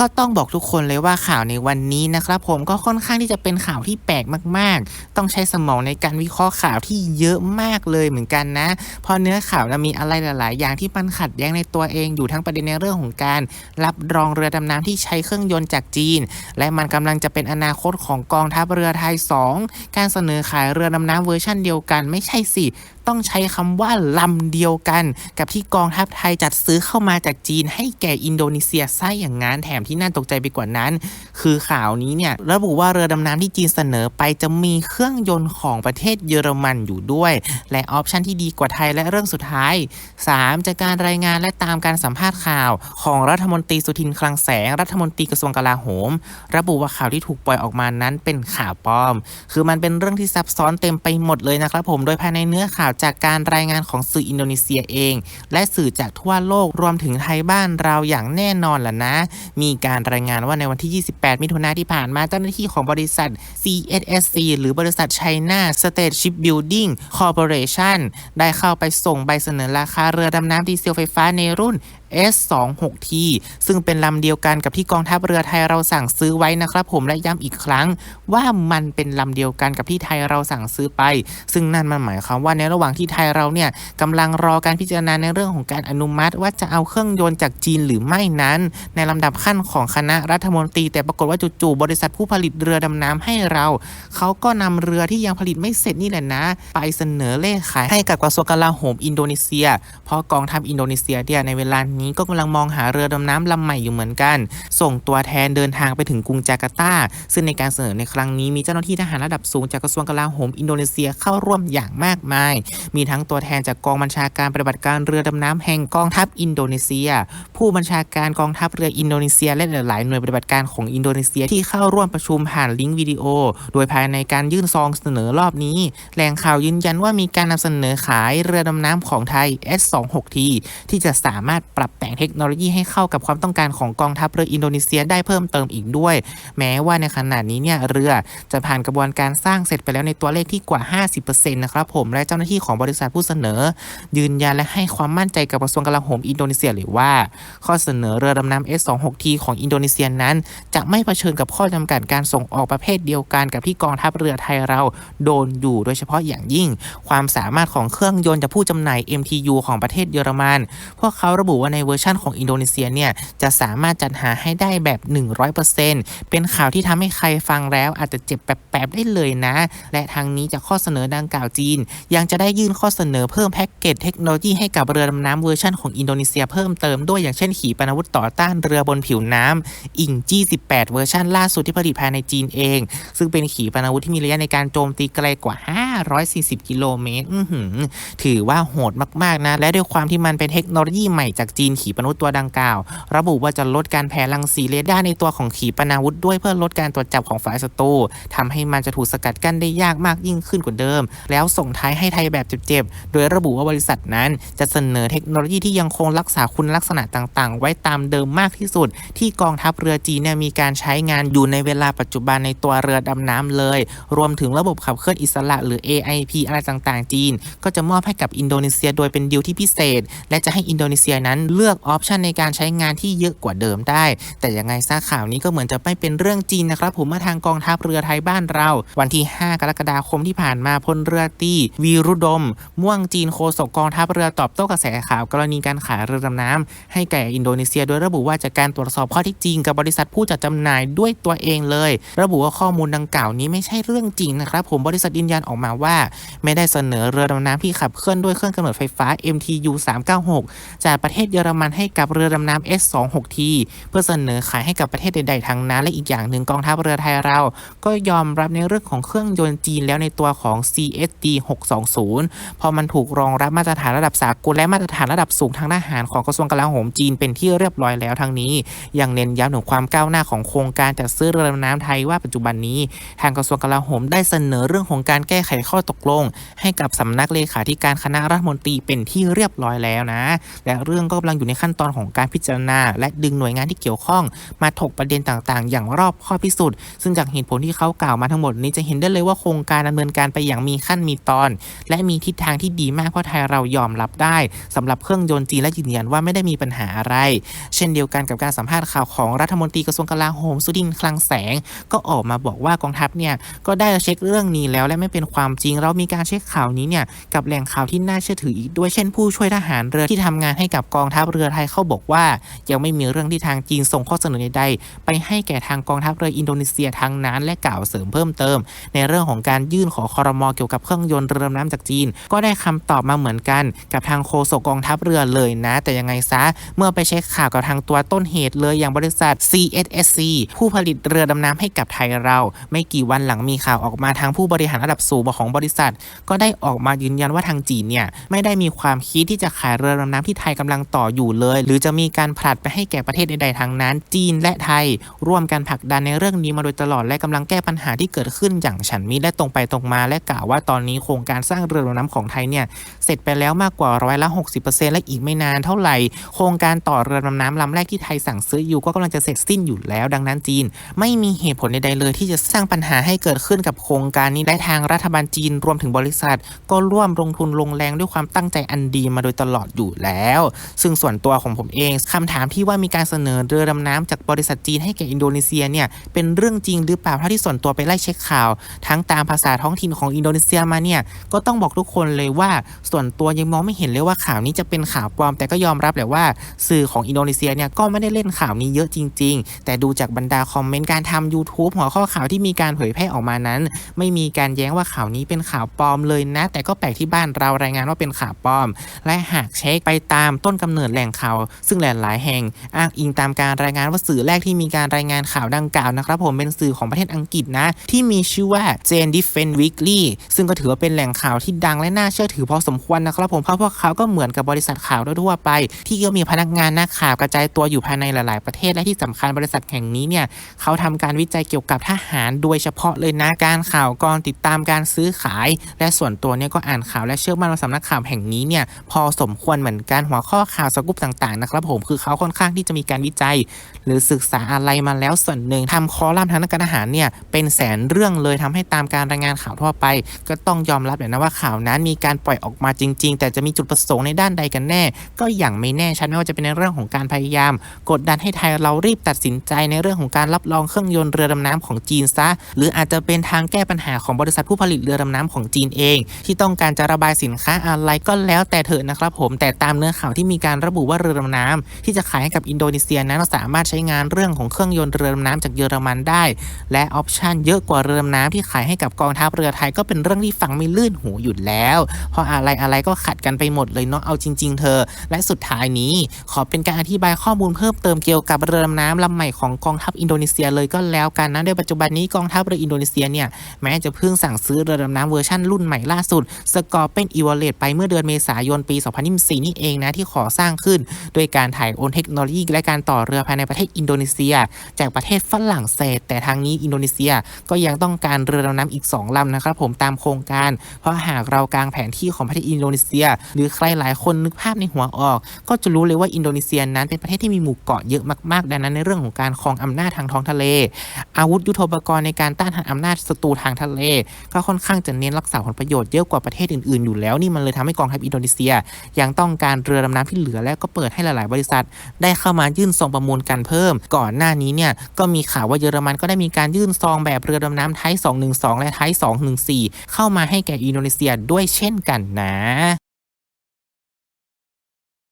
ก็ต้องบอกทุกคนเลยว่าข่าวในวันนี้นะครับ ผมก็ค่อนข้างที่จะเป็นข่าวที่แปลกมาก ๆ ต้องใช้สมองในการวิเคราะห์ข่าวที่เยอะมากเลยเหมือนกันนะ เพราะเนื้อข่าวจะมีอะไรหลาย ๆ อย่างที่มันขัดแย้งในตัวเองอยู่ทั้งประเด็นในเรื่องของการ รับรองเรือดำน้ำที่ใช้เครื่องยนต์จากจีน และมันกำลังจะเป็นอนาคตของกองทัพเรือไทย 2 การเสนอขายเรือดำน้ำเวอร์ชันเดียวกันไม่ใช่สิ ต้องใช้คำว่าลำเดียวกัน กับที่กองทัพไทยจัดซื้อเข้ามาจากจีน ให้แก่อินโดนีเซียซะอย่างนั้นแถมที่น่าตกใจไปกว่านั้น คือข่าวนี้เนี่ยระบุว่าเรือดำน้ำที่จีนเสนอไปจะมีเครื่องยนต์ของประเทศเยอรมันอยู่ด้วย และออปชันที่ดีกว่าไทยและเรื่องสุดท้าย 3. จากการรายงานและตามการสัมภาษณ์ข่าว ของรัฐมนตรีสุทินคลังแสง รัฐมนตรีกระทรวงกลาโหม ระบุว่าข่าวที่ถูกปล่อยออกมานั้นเป็นข่าวปลอม คือมันเป็นเรื่องที่ซับซ้อนเต็มไปหมดเลยนะครับผมโดยภายในเนื้อข่าวจากการรายงานของสื่ออินโดนีเซียเอง และสื่อจากทั่วโลกรวมถึงไทยบ้านเราอย่างแน่นอนล่ะนะ มีการรายงานว่าในวันที่ 28 มิถุนายนที่ผ่านมาเจ้าหน้าที่ของบริษัท CSSC หรือบริษัท China State Shipbuilding Corporation ได้เข้าไปส่งใบเสนอราคาเรือดำน้ำดีเซลไฟฟ้าในรุ่น S26T ซึ่งเป็นลำเดียวกันกับที่กองทัพเรือไทยเราสั่งซื้อไว้นะครับผมและย้ำอีกครั้ง ว่ามันเป็นลำเดียวกันกับที่ไทยเราสั่งซื้อไป ซึ่งนั่นมันหมายความว่าในระหว่างที่ไทยเราเนี่ยกำลังรอการพิจารณาในเรื่องของการอนุมัติ ว่าจะเอาเครื่องยนต์จากจีนหรือไม่นั้น ในลำดับขั้นของคณะรัฐมนตรี แต่ปรากฏว่าจู่ๆบริษัทผู้ผลิตเรือดำน้ำให้เรา เขาก็นำเรือที่ยังผลิตไม่เสร็จนี่แหละนะ ไปเสนอเลขขายให้กับกระทรวงกลาโหมอินโดนีเซีย เพราะกองทัพอินโดนีเซียเนี่ยในเวลานี้ก็กำลังมองหาเรือดำน้ำลำใหม่อยู่เหมือนกัน ส่งตัวแทนเดินทางไปถึงกรุงจาการ์ตา ซึ่งในการเสนอในครั้งนี้มีเจ้าหน้าที่ทหารระดับสูงจากกระทรวงกลาโหมอินโดนีเซียเข้าร่วมอย่างมากมาย มีทั้งตัวแทนจากกองบัญชาการปฏิบัติการเรือดำน้ำแห่งกองทัพอินโดนีเซีย ผู้บัญชาการกองทัพเรืออินโดนีเซียและหลายหน่วยปฏิบัติการของอินโดนีเซียที่เข้าร่วมประชุมผ่านลิงก์วิดีโอ โดยภายในการยื่นซองเสนอรอบนี้ แหล่งข่าวยืนยันว่ามีการนำเสนอขายเรือดำน้ำของไทย S26T ที่จะสามารถปรับแต่งเทคโนโลยีให้เข้ากับความต้องการของกองทัพเรืออินโดนีเซียได้เพิ่มเติมอีกด้วย แม้ว่าในขณะนี้เนี่ยเรือจะผ่านกระบวนการสร้างเสร็จไปแล้วในตัวเลขที่กว่า 50%นะครับผมและเจ้าหน้าที่ของบริษัทผู้เสนอ ยืนยันและให้ความมั่นใจกับกระทรวงกลาโหมอินโดนีเซียเลยว่า ข้อเสนอเรือดำน้ำ S26T ของอินโดนีเซียนั้น จะไม่เผชิญกับข้อจำกัดการส่งออกประเภทเดียวกันกับที่กองทัพเรือไทยเราโดนอยู่โดยเฉพาะอย่างยิ่ง ความสามารถของเครื่องยนต์จากผู้จำหน่าย MTU ของประเทศเยอรมัน พวกเขาระบุว่าในในเวอร์ชั่นของอินโดนีเซียเนี่ยจะสามารถจัดหาให้ได้แบบ 100%เป็นข่าวที่ทำให้ใครฟังแล้วอาจจะเจ็บแปบๆได้เลยนะ และทางนี้จากข้อเสนอดังกล่าวจีน ยังจะได้ยื่นข้อเสนอเพิ่มแพ็กเกจเทคโนโลยีให้กับเรือดำน้ำเวอร์ชันของอินโดนีเซียเพิ่มเติมด้วยอย่างเช่นขีปนาวุธต่อต้านเรือบนผิวน้ำอิงจี้18 เวอร์ชันล่าสุดที่ผลิตภายในจีนเอง ซึ่งเป็นขีปนาวุธที่มีระยะในการโจมตีไกลกว่า 540 กิโลเมตรถือว่าโหดมากๆนะ และด้วยความที่มันเป็นเทคโนโลยีใหม่จากจีนขีปนาวุธตัวดังกล่าว ระบุว่าจะลดการแผ่รังสีเรดาร์ในตัวของขีปนาวุธด้วยเพื่อลดการตรวจจับของฝ่ายศัตรูทำให้มันจะถูกสกัดกั้นได้ยากมากยิ่งขึ้นกว่าเดิม แล้วส่งท้ายให้ไทยแบบเจ็บๆ โดยระบุว่าบริษัทนั้นจะเสนอเทคโนโลยีที่ยังคงรักษาคุณลักษณะต่างๆ ไว้ตามเดิมมากที่สุด ที่กองทัพเรือจีนเนี่ยมีการใช้งานอยู่ในเวลาปัจจุบันในตัวเรือดำน้ำเลย รวมถึงระบบขับเคลื่อนอิสระหรือ AIP อะไรต่างๆ จีน ก็จะมอบให้กับอินโดนีเซียโดยเป็นดีลที่พิเศษ และจะให้อินโดนีเซียนั้นเลือกออปชันในการใช้งานที่เยอะกว่าเดิมได้ แต่ยังไงซะข่าวนี้ก็เหมือนจะไม่เป็นเรื่องจริงนะครับ ผมมาทางกองทัพเรือไทยบ้านเรา วันที่ 5 กรกฎาคมที่ผ่านมาพลเรือตีวีรุดม ม่วงจีนโฆษกกองทัพเรือตอบโต้กระแสข่าวกรณีการขายเรือดำน้ำให้แก่อินโดนีเซีย โดยระบุว่าจากการตรวจสอบข้อท็จจริงกับบริษัทผู้จัดจำหน่ายด้วยตัวเองเลย ระบุว่าข้อมูลดังกล่าวนี้ไม่ใช่เรื่องจริงนะครับผมบริษัทยืนยันออกมาว่าไม่ได้เสนอเรือดำน้ำที่ขับเคลื่อนด้วยเครื่องกำเนิดไฟฟ้า MTU 396 จากประเทศเยอรมันให้กับเรือดำน้ำ S26T เพื่อเสนอขายให้กับประเทศใดๆทั้งนั้นและอีกอย่างหนึ่งกองทัพเรือไทยเรา ก็ยอมรับในเรื่องของเครื่องยนต์จีนแล้วในตัวของ CSD 620 พอมันถูกรองรับมาตรฐานระดับสากลและมาตรฐานระดับสูงทางทหารของกระทรวงกลาโหมจีนเป็นที่เรียบร้อยแล้วทั้งนี้ ยังเน้นย้ำถึงความก้าวหน้าของโครงการจัดซื้อเรือดำน้ำไทยว่าปัจจุบันนี้ ทางกระทรวงกลาโหมได้เสนอเรื่องของการแก้ไขข้อตกลง ให้กับสำนักเลขาธิการคณะรัฐมนตรีเป็นที่เรียบร้อยแล้วนะ และเรื่องก็กำลังอยู่ในขั้นตอนของการพิจารณา และดึงหน่วยงานที่เกี่ยวข้อง มาถกประเด็นต่างๆ อย่างรอบข้อบที่สุดซึ่งจากเหตุผลที่เขากล่าวมาทั้งหมดนี้จะเห็นได้เลยว่าโครงการดำเนินการไปอย่างมีขั้นมีตอน และมีทิศทางที่ดีมากเพราะไทยเรายอมรับได้สำหรับเครื่องยนต์จีนและยืนยันว่าไม่ได้มีปัญหาอะไร เช่นเดียวกันกับการสัมภาษณ์ข่าวของรัฐมนตรีกระทรวงกลาโหมสุดินคลังแสง ก็ออกมาบอกว่ากองทัพเนี่ยก็ได้เช็คเรื่องนี้แล้วและไม่เป็นความจริง เรามีการเช็คข่าวนี้เนี่ยกับแหล่งข่าวที่น่าเชื่อถืออีกด้วยเช่นผู้ช่วยทหารเรือที่ทำงานให้กับกองทัพเรือไทยเขาบอกว่า ยังไม่มีเรื่องที่ทางจีนส่งข้อเสนอใดๆไปให้แก่ทางกองทัพเรืออินโดนีเซียทางนั้น และกล่าวเสริมเพิ่มเติม ในเรื่องของการยื่นขอคอรมอเกี่ยวกับเครื่องยนต์เรือดำน้ำจากจีน ก็ได้คำตอบมาเหมือนกัน กับทางโฆษกกองทัพเรือเลยนะ แต่ยังไงซะเมื่อไปเช็คข่าวกับทางตัวต้นเหตุเลยอย่างบริษัท CSSC ผู้ผลิตเรือดำน้ำให้กับไทยเรา ไม่กี่วันหลังมีข่าวออกมาทางผู้บริหารระดับสูงของบริษัท ก็ได้ออกมายืนยันว่าทางจีนเนี่ยไม่ได้มีความคิดที่จะขายเรือดำน้ำที่ไทยกำลังต่ออยู่เลย หรือจะมีการผลัดไปให้แก่ประเทศใดๆทางนั้น จีนและไทย ร่วมกันผลักดันในเรื่องนี้มาโดยตลอดและกำลังแก้ปัญหาที่เกิดขึ้นอย่างฉันมิตรและตรงไปตรงมา และกล่าวว่าตอนนี้โครงการสร้างเรือดำน้ำของไทยเนี่ยเสร็จไปแล้วมากกว่าร้อยละ60%และอีกไม่นานเท่าไหร่ โครงการต่อเรือดำน้ำลำแรกที่ไทยสั่งซื้ออยู่ก็กำลังจะเสร็จสิ้นอยู่แล้ว ดังนั้นจีน ไม่มีเหตุผลใดๆเลยที่จะสร้างปัญหาให้เกิดขึ้นกับโครงการนี้และทางรัฐบาลจีนรวมถึงบริษัท ก็ร่วมลงทุนลงแรงด้วยความตั้งใจอันดีมาโดยตลอดอยู่แล้ว ซึ่งส่วนตัวของผมเองคำถามที่ว่ามีการเสนอเรือดำน้ำจากบริษัทจีนให้แก่อินโดนีเซียเนี่ยเป็นเรื่องจริงหรือเปล่าเท่าที่ส่วนตัวไปไล่เช็คข่าว ทั้งตามภาษาท้องถิ่นของอินโดนีเซียมาเนี่ยก็ต้องบอกทุกคนเลยว่าส่วนตัวยังมองไม่เห็นเลยว่าข่าวนี้จะเป็นข่าวปลอม แต่ก็ยอมรับแหละว่า สื่อของอินโดนีเซียเนี่ยก็ไม่ได้เล่นข่าวนี้เยอะจริง ๆ แต่ดูจากบรรดาคอมเมนต์การทำ YouTube หัวข้อข่าวที่มีการเผยแพร่ออกมานั้น ไม่มีการแย้งว่าข่าวนี้เป็นข่าวปลอมเลยนะ แต่ก็แปลกที่บ้านเรารายงานว่าเป็นข่าวปลอม และหากเช็คไปตามต้นกำเนิดแหล่งข่าว ซึ่งหลาย ๆ แห่งอ้างอิงตามการรายงานว่าสื่อแรกที่มีการรายงานข่าวดังกล่าวนะครับ ผมเป็นสื่อของประเทศอังกฤษนะ ที่มีชื่อว่า Jane Defense Weekly ซึ่งก็ถือว่าเป็นแหล่งข่าวที่ดังและน่าเชื่อถือพอสมควรนะครับผมเพราะพวกเขาก็เหมือนกับบริษัทข่าวทั่วไป ที่ก็มีพนักงานนักข่าวกระจายตัวอยู่ภายในหลาย ๆ ประเทศและที่สำคัญบริษัทแห่งนี้เนี่ยเขาทำการวิจัยเกี่ยวกับทหารโดยเฉพาะเลยนะการข่าวกรติดตามการซื้อขาย และส่วนตัวเนี่ยก็อ่านข่าวและเชื่อมั่นว่าสำนักข่าวแห่งนี้เนี่ยพอสมควรเหมือนกันหัวข้อข่าวสกุปต่างๆนะครับผมคือเขาค่อนข้างที่จะมีการวิจัย หรือศึกษาอะไรมาแล้วส่วนหนึ่งทำคอลัมน์ทางด้านการทหารเนี่ยเป็นแสนเรื่องเลยทำให้ตามการรายงานข่าวทั่วไป ก็ต้องยอมรับเลยนะว่าข่าวนั้นมีการปล่อยออกมาจริง ๆ แต่จะมีจุดประสงค์ในด้านใดกันแน่ ก็อย่างไม่แน่ชัดไม่ว่าจะเป็นในเรื่องของการพยายาม กดดันให้ไทยเรารีบตัดสินใจในเรื่องของการรับรองเครื่องยนต์เรือดำน้ำของจีนซะ หรืออาจจะเป็นทางแก้ปัญหาของบริษัทผู้ผลิตเรือือดำน้ำของจีนเอง ที่ต้องการจะระบายสินค้าอะไรก็แล้วแต่เถอะนะครับผมแต่ตามเนื้อข่าวที่มีการระบุว่าเรือดำน้ำที่จะขายให้กับอินโดนีเซียนั้นสามารถใช้งานเรื่องของเครื่องยนต์เรือดำน้ำจากเยอรมันได้ และออปชันเยอะกว่าเรือดำน้ำที่ขายให้กับกองทัพเรือไทยก็เป็นเรื่องที่ฟังไม่ลื่นหูอยู่แล้ว เพราะอะไรอะไรก็ขัดกันไปหมดเลยเนาะเอาจริง ๆ เธอ และสุดท้ายนี้ ขอเป็นการอธิบายข้อมูลเพิ่มเติมเกี่ยวกับเรือดำน้ำลำใหม่ของกองทัพอินโดนีเซียเลยก็แล้วกันนะโดยปัจจุบันนี้กองทัพเรืออินโดนีเซียเนี่ยแม้จะเพิ่งสั่งซื้อเรือดำน้ำเวอร์ชั่นรุ่นใหม่ล่าสุดสกอร์เป็นอีวอลเลตไปเมื่อเดือนเมษายนปี 2024 นี่เองนะที่ขอสร้างขึ้น โดยการถ่ายโอนเทคโนโลยีและการต่อเรือภายในประเทศอินโดนีเซีย จากประเทศฝรั่งเศส แต่ทางนี้อินโดนีเซียก็ยังต้องการเรือดำน้ำอีก 2ลำนะครับผมตามโครงการ เพราะหากเรากางแผนที่ของประเทศอินโดนีเซีย หรือใครหลายคนนึกภาพในหัวออก ก็จะรู้เลยว่าอินโดนีเซียนั้นเป็นประเทศที่มีหมู่เกาะเยอะมากๆ ดังนั้นในเรื่องของการครองอำนาจทางท้องทะเล อาวุธยุทโธปกรณ์ในการต้านทานอำนาจศัตรูทางทะเล ก็ค่อนข้างจะเน้นรักษาผลประโยชน์เยอะกว่าประเทศอื่นๆอยู่แล้วนี่มันเลยทำให้กองทัพอินโดนีเซีย ยังต้องการเรือดำน้ำที่เหลือและก็เปิดให้หลายๆ บริษัท ได้เข้ามายื่นซองประมูลกันเพิ่ม ก่อนหน้านี้เนี่ยก็มีข่าวว่าเยอรมันก็ได้มีการยื่นซองแบบเรือดำน้ำไทย212 และไทย214 เข้ามาให้แก่อินโดนีเซียด้วยเช่นกันนะ